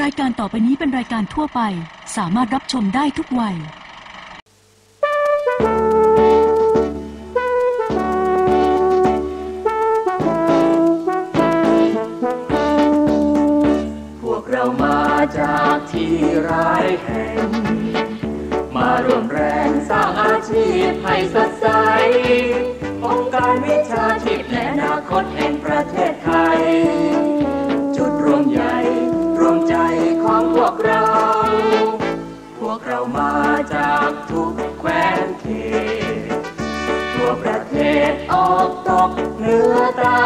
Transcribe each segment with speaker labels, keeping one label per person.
Speaker 1: รายการต่อไปนี้เป็นรายการทั่วไป สามารถรับชมได้ทุกวัย
Speaker 2: พวกเรามาจากที่ร้ายแห่ง มาร่วมแรงสร้างอาชีพให้สดใสองค์การวิชาชีพและอนาคตแห่ง อกเนื้อใต้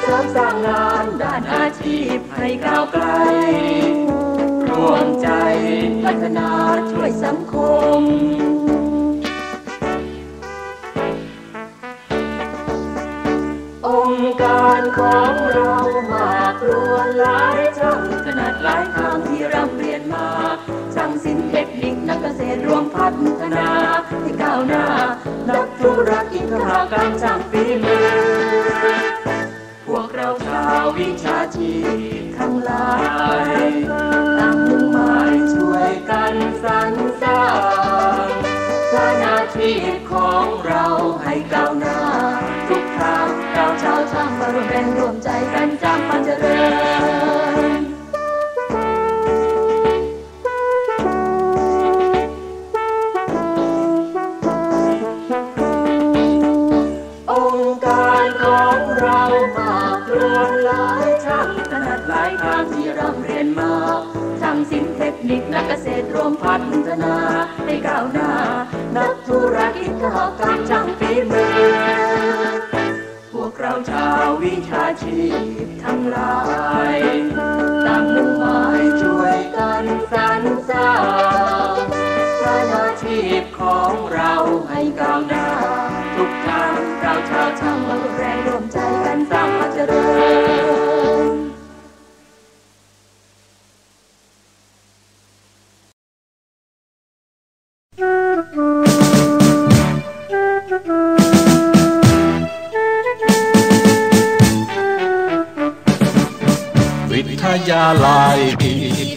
Speaker 2: เสริมสร้างงานด้านอาชีพให้ก้าวไกลรวมใจพัฒนาช่วยสังคมองค์การของเรามากรวนหลายช่างขนาดหลายทางที่ร่ำเรียนมาช่างศิลป์เทคนิคนักเกษตรรวมพัฒนาให้ก้าวหน้า นักธุรกิจขหาวกรรมช่างฝีมือ พวกเราชาววิชาชีพทั้งหลายตั้งมุ่งหมายช่วยกันสรรสร้างสร้างอาชีพของเราให้ก้าวหน้า ทุกทางเราชาวช่างมารวมแรงรวมใจกันสร้างความเจริ นิคนักเกษตรรวมพัฒนาให้ก้าวหน้า นักธุรกิจขอกรรมช่างฝีมือพวกเราชาววิชาชีพทั้งหลายตั้งมุ่งหมายช่วยกันสรรสร้าง
Speaker 3: ยาลัย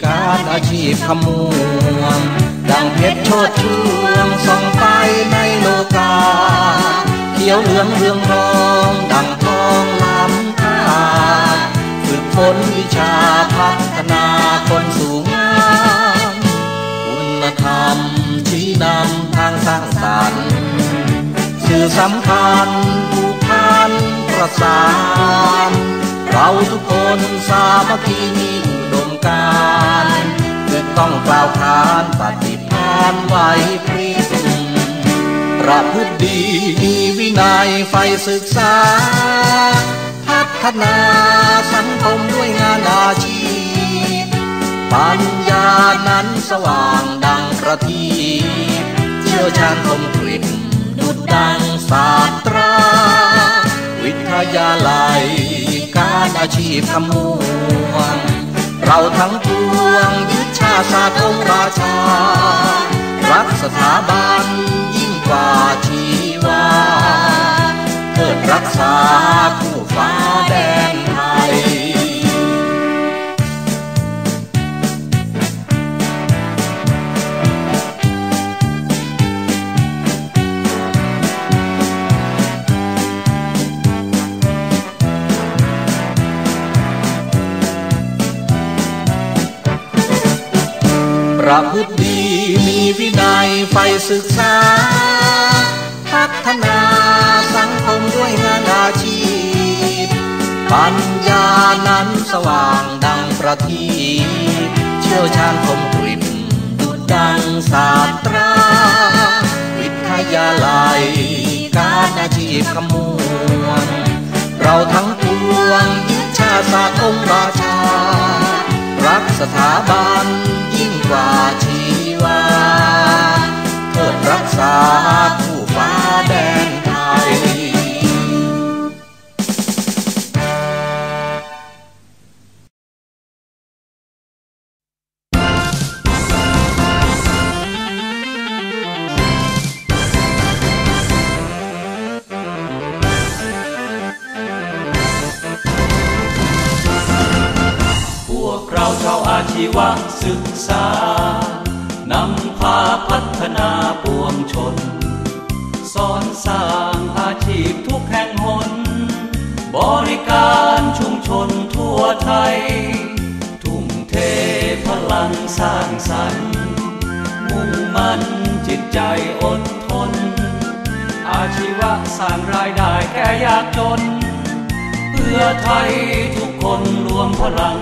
Speaker 3: การอาชีพขมวงดังเพชรโชดช่วงส่องไปในโลกาเขียวเหลืองเรืองทองดังทองล้ำค่าฝึกฝนวิชาพัฒนาคนสู่งามคุณธรรมชี้นำทางสร้างสรรค์สื่อสำคัญผูกพันประสาน เราทุกคนสามัคคีมีอุดมการณ์คือต้องกล่าวขานปฏิภาณไว้พริสประพฤติดีมีวินัยไฟศึกษา พัฒนาสังคมด้วยงานอาชีพ ปัญญานั้นสว่างดังประทีปเชี่ยวชาญคมกริบดุดดังศาสตรา วิทยาลัยกา อาชีพขมวง เราทั้งปวงยึดชาติศาสตร์องราชา รักสถาบันยิ่งกว่าชีวา เกิดรักษาผู้ฟ้าแดน ประพฤติดีมีวินัยไฟศึกษา พัฒนาสังคมด้วยงานอาชีพ ปัญญานั้นสว่างดังประทีปเชี่ยวชาญคมกริบดุดดังศาสตรา วิทยาลัย การอาชีพขมวงเราทั้งปวงยึดชาติศาสตร์องค์ราชา รักสถาบัน ชีว
Speaker 4: ศึกษานำพาพัฒนาปวงชน สอนสร้างอาชีพทุกแห่งหน บริการชุมชนทั่วไทย ทุ่มเทพลังสร้างสรรค์มุ่งมั่นจิตใจอดทน อาชีวะสร้างรายได้แก่ยากจน เพื่อไทยทุกคนรวมพลัง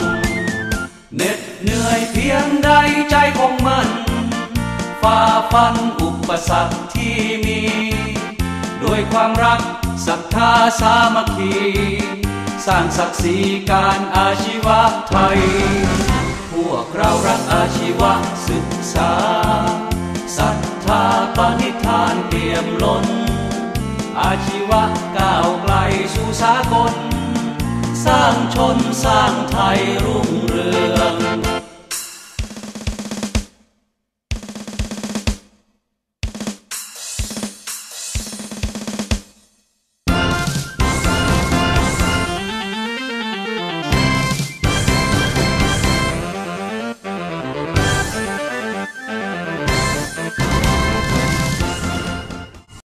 Speaker 4: เน็ด เหนื่อยเพียงใดใจคงมันฝ่าฟันอุปสรรคที่มีด้วยความรักศรัทธาสามัคคีสร้างศักดิ์ศรีการอาชีวะไทย พวกเรารักอาชีวะศึกษาศรัทธาปณิธานเปี่ยมล้น อาชีวะก้าวไกลสู่สากล สร้างชนสร้างไทยรุ่งเรือง